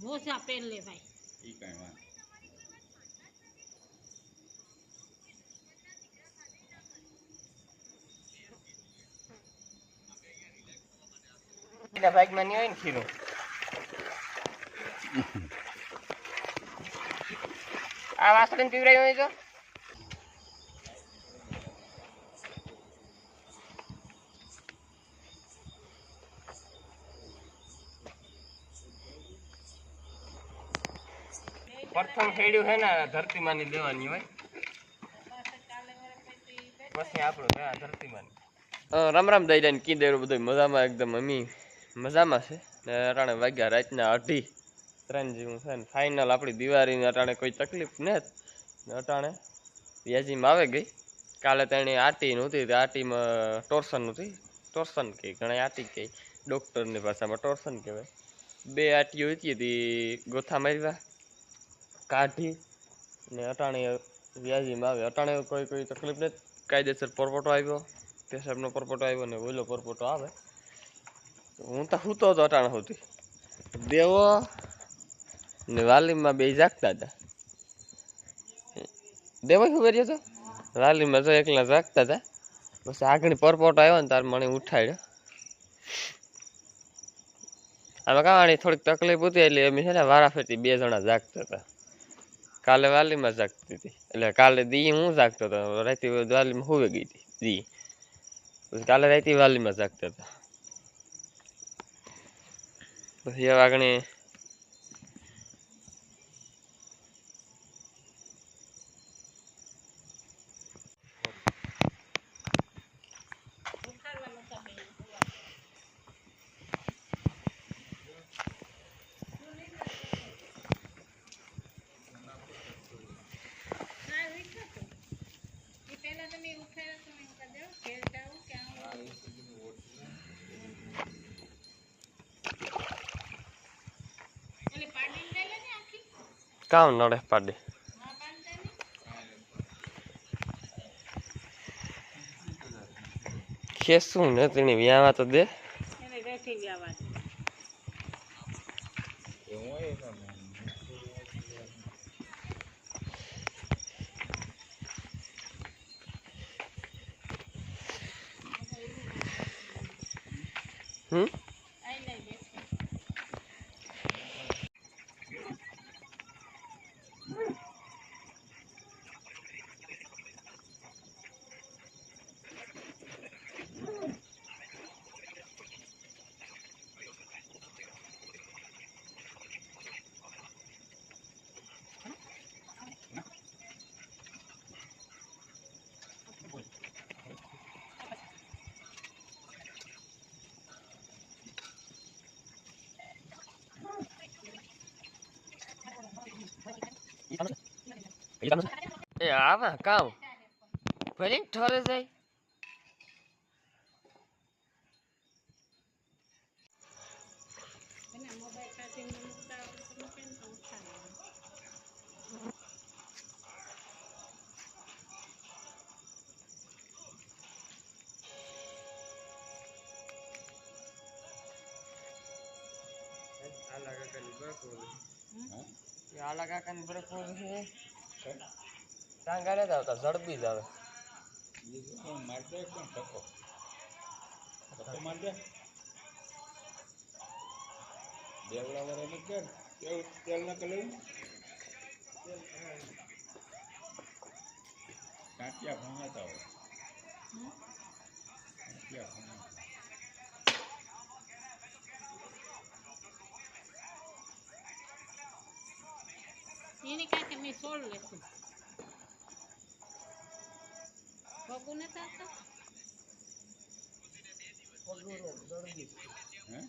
મોસા પહેર લે ભાઈ. ઈ કાંઈ વાત એના ભાગમાં નહીં હોય ને ખીરું આ વાસણ પીવડાવ્યું હોય તો? પ્રથમ ખેડ્યું છે ને, ધરતીમાંની લેવાની હોય. પછી આપણું છે આ રામ રામ દઈ ને કી દેરું બધું મજામાં એકદમ, અમી મજામાં છે. ને અટાણે વાગ્યા રાતના અઢી. ત્રણ જેવું છે ને ફાઇનલ આપણી દિવાળીને અટાણે કોઈ તકલીફ ને અટાણે વ્યાજીમાં આવે ગઈ. કાલે તેણે આટી નહોતી આટીમાં ટોર્સન નહોતી. ટોર્સન કે ઘણા આટી કહે ડૉક્ટરની ભાષામાં ટોર્સન કહેવાય. બે આટીઓ હતી, ગોથા માર્યા. કાઢી ને અટાણે વ્યાજીમાં આવે અટાણે કોઈ કોઈ તકલીફ નથી. કાયદેસર પરપોટો આવ્યો પેશાબનો પરપોટો આવ્યો ને ઓઈલો પરપોટો આવે. હું તો સૂતો હતો અટાણે સુધી દેવો ને વાલીમાં બે જાગતા હતા. દેવો શું કર્યો હતો વાલીમાં તો એકલા જાગતા હતા. પછી આગળ પરપોટો આવ્યો ને તાર મને ઉઠાડ્યો. આમાં કાંઈ થોડીક તકલીફ હતી એટલે એમ છે ને વારાફરતી બે જણા જાગતા હતા. કાલે વાલીમાં જાગતી હતી. એટલે કાલે દી હું જાગતો હતો. રાતે વાલીમાં હુવે ગઈ હતી, દી. પછી કાલે રાતે વાલીમાં જાગતો હતો. પછી આગળ ઉઠાડવા નતા બેન ના વિચારતું એ પહેલા તમે ઉઠાડ્યા તો મેં કહી દઉં ઘેર જાઉં કે આવું ઓલી પાડીને લઈ લે ને આખી કામ નડે પાડે દે ખેસું ને તેની તો દે વ્યાવા દે. તો ને. હમ એ આવા કામ ભલે ઠરે જાય એને મોબાઈલ કાઢીને મૂકતા આવડે ટાંગા નથી આવતા ઝડપી જ આવે દેવડા વાળા ને કર તેલ તેલ ના કલર કાંટિયા ભણાતા હોય? કાંટિયા ભણાતા એને કાંઈ મેં સોળ લેશું ભગું નથી આવતા હે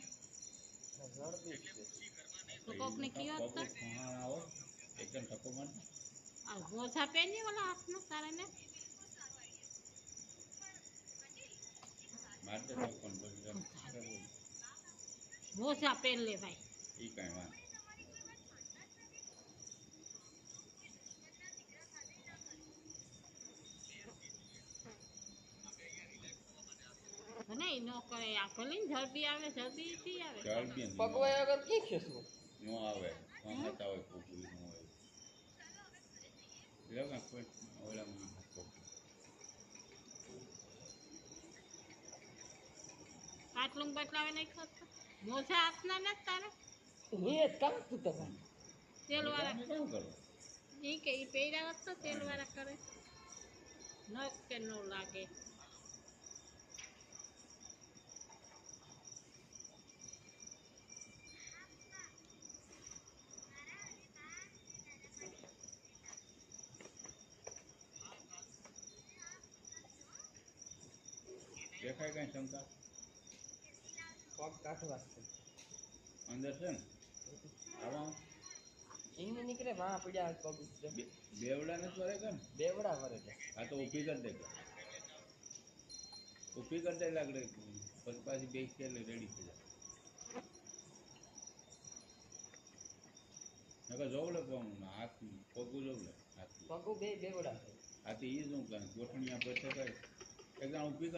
તો કોકને કયો પગ હતો ભણાણા આવો એકદમ ધક્કો માર દે. આ મોજા પહેરી ઓલા હાથનો તારે ને માર દે ધક્કો ને પછી રમ- કરવું. મોજા પહેર લે ભાઈ ઈ કાંઈ વાંધો નહીં ન કરે આ ભલે ને આવે ઝડપી થી આવે? પગવાય આગળ કી ખેસવું નો આવે. હમતા હોય કોકું નો હોય લેવા કોઈ ઓલામાં આટલું બટલાવે નહીં ખાતો મોજા હાથના નથી તારે? હું એ કામ તું તમે તેલ વાળા તમે કેમ કરો? એ કે એ પહેર્યા વખત તો તેલ વાળા કરે. ન કે ન લાગે. દેખાય કઈ ક્ષમતા? પગ કાઠવા છે. અંદર છે ને? આવા એમને નીકળે માં પડ્યા પગ. બેવડા ને વરે કે બેવડા વરે છે. આ તો ઊભી કરી દે ઊભી કરી દે લાગડે પછી પાછી બે એટલે રેડી થઈ જાય. નકર જોવું લે પણ હાથ પગું જોવું લે હાથ પગું બે બેવડા હાથી ઈ શું કરે ગોઠણિયા છે કઈ? ઊભી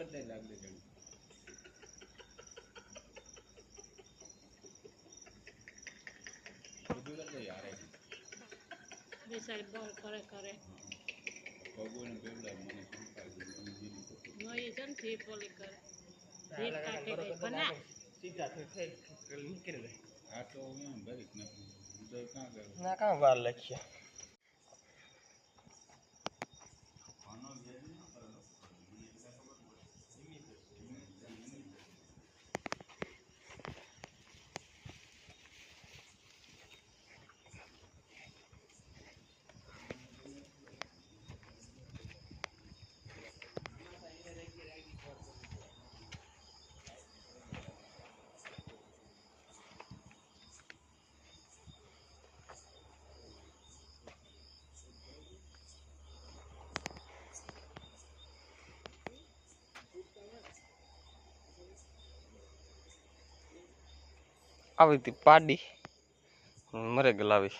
ઊભી યાર એક. બેસાડી બોલ કરે કરે. પગું બેવડા મને સંસ્કાર છે મને દીદી તો નો એ કરે. કાઢી દે. સીધા થઈ નીકળી હું કરું? ના કાં વાર લખ્યા આવી હતી પાડી. મરે ગલાવી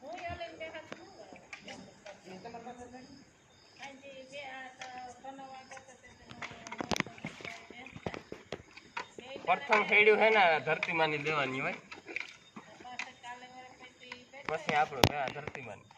હું એ લઈને બેઠા છું આજે બે આ તો બનાવવા કરતા તે તો પ્રથમ ખેડ્યું છે ને ધરતીમાની દેવાની હોય. પાછા આપણું હા ધરતીમાની.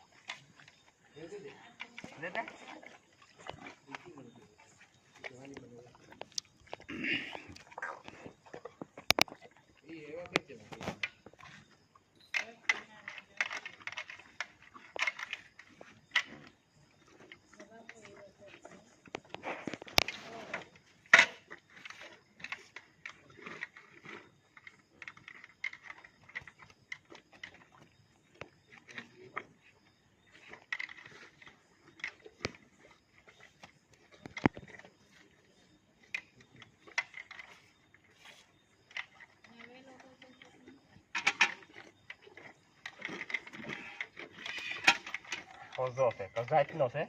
દેતા હોજો છે કજાતનો છે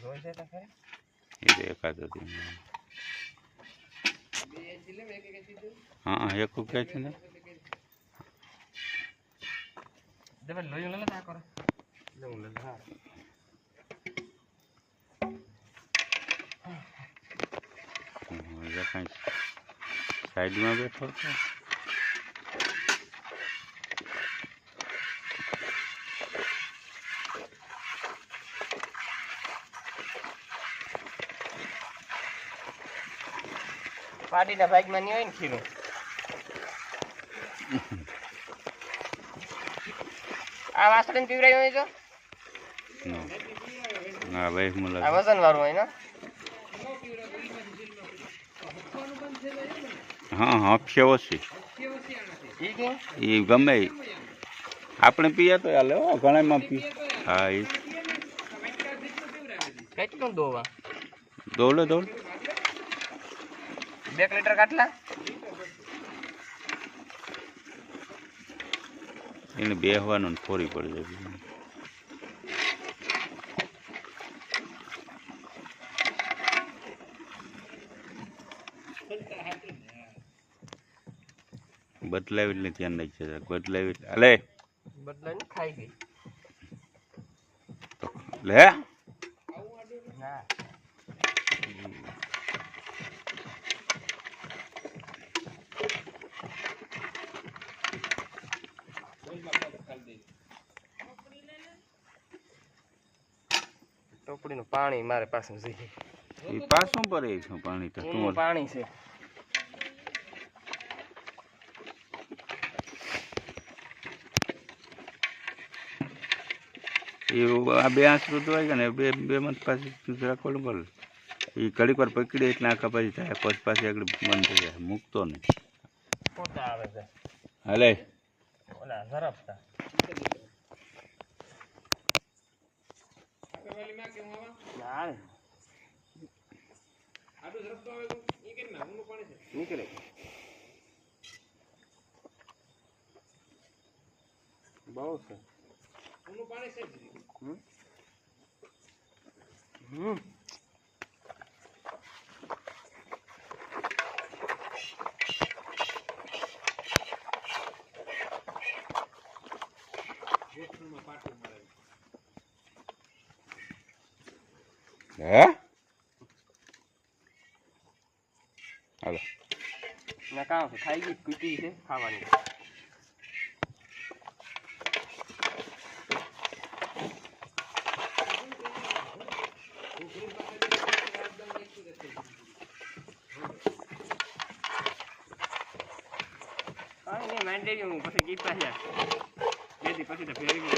જોઈ છે તો ખરી એ તો એકાદ હતી હા એક કે છે ને દેવે લોયું લે તા કરો લોયું લે હા કાંઈ સાઈડમાં બેઠો હતો પાડીના ભાગમાં નહીં હોય ને ખીરું. આ વાસણ પીવડાવ્યું હોય તો હા ભાઈ આ વજન વાળું હોય ને? હા હા એ ગમે. આપણે પીએ તો હાલે હો ઘણામાં પી. હા એ કેટલું દોવા? દોડ બે લીટર કાટલા? એને બેહવાનું ને ફોરી પડી જાય બદલાવી એટલે ધ્યાન રાખજે છે બદલાવી એટલે- બદલાવી ખાઈ ગઈ. લે ના ટોપડીનું પાણી મારે પાસે જોઈએ એ પાછું પડે છે પાણી તો તું પાણી છે. એ આ બે તો આવી ગયા ને બે બે મત પાછી રાખવાનું એ ઘડીક વાર પકડી એટલે આખા પછી થાય પછી પાછી આગળ બંધ થઈ જાય મૂકતો નહીં. પોતા આવે છે. હાલે. ઓલા ઝરપતા ના નીકળે. બહુ છે. હમ? હમ. હે? હાલો. ના કામ છે? ખાઈ ગઈ? કૂટી છે ખાવાની. દેજો હું પછી ગીત બે દી પછી તો ફેરવી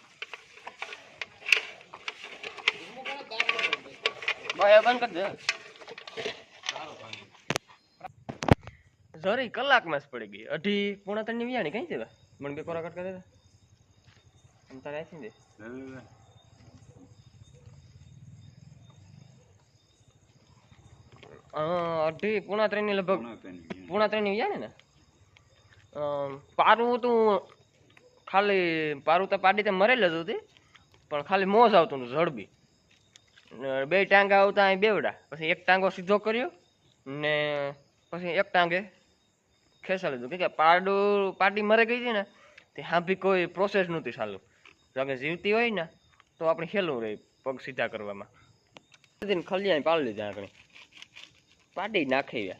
બંધ કરી દે જરી કલાકમાં જ પડી ગઈ. અઢી પોણા ત્રણની વિયાણી કઈ છે મને બે કોરા કટ કરી દે. દે અઢી પોણા ત્રણની લગભગ? પોણા ત્રણની વિયાણી ને? પારું તું ખાલી પારું તો પાડી તે મરેલ જ હતી પણ ખાલી મોજ આવતું હતું ઝડબી બે ટાંગા આવતા અહીં બેવડા. પછી એક ટાંગો સીધો કર્યો ને પછી એક ટાંગે ખેંચા લીધું. કે પાડું પાટી મરે ગઈ હતી ને, તે હાંભી કોઈ પ્રોસેસ નહોતી ચાલુ. કે જીવતી હોય ને, તો આપણે હેલું રહે પગ સીધા કરવામાં. ખલિયા પાડી લીધા આપણે. પાડી નાખી ગયા.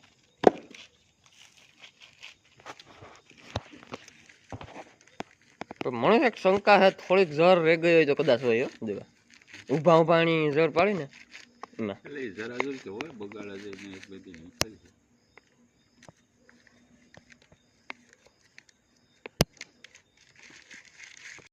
પણ મને એક શંકા છે, થોડીક જર રહી ગઈ હોય તો કદાચ હોય દેવા. ઊભા ઊભાની જર પાડી ને ના એટલે જરા જોર કે હોય, બગાડા જઈને એક બધી નીકળી જાય.